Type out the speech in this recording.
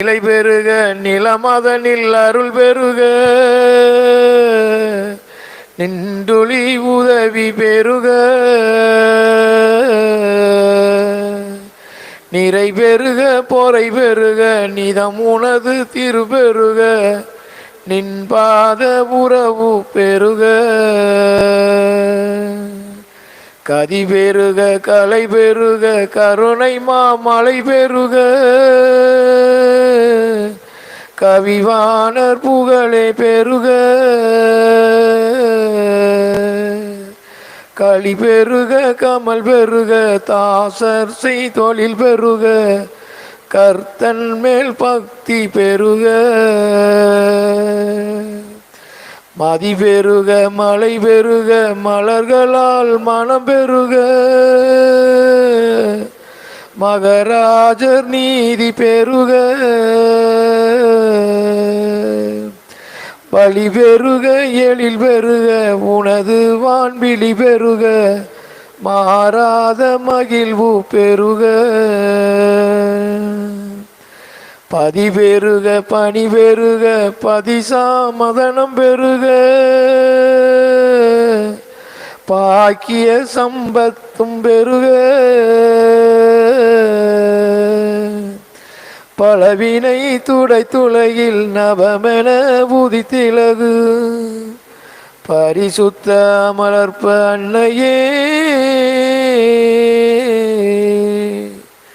நிலை பெருக நிலமதனில் அருள் பெருக. நின்றுளி உதவி பெருக. நிறை பெருக பொறை பெருக நிதம் உனது திருபெருக நின்பாத உறவு பெருக. கதி பெருக கலை பெருக கருணை மாமலை பெருக. கவிவாணர் புகழே பெருக களி பெருக கமல் பெருக தாசர் செய் தொழில் பெருக கர்த்தன் மேல் பக்தி பெருக மதி பெருக மலை பெருக மலர்களால் மனம் பெருக மகராஜர் நீதி பெருக வழி பெருக எழில் பெருக உனது வான்பிழி பெருக. மாறாத மகிழ்வு பெருக. பதி பெருக பணி பெருக பதிசாமதனம் பெருக. பாக்கிய சம்பத்தும் பெருக. பலவினை துடை துளையில் நவமென உதித்திலது பரிசுத்த அமலர்ப்ப அன்னையே.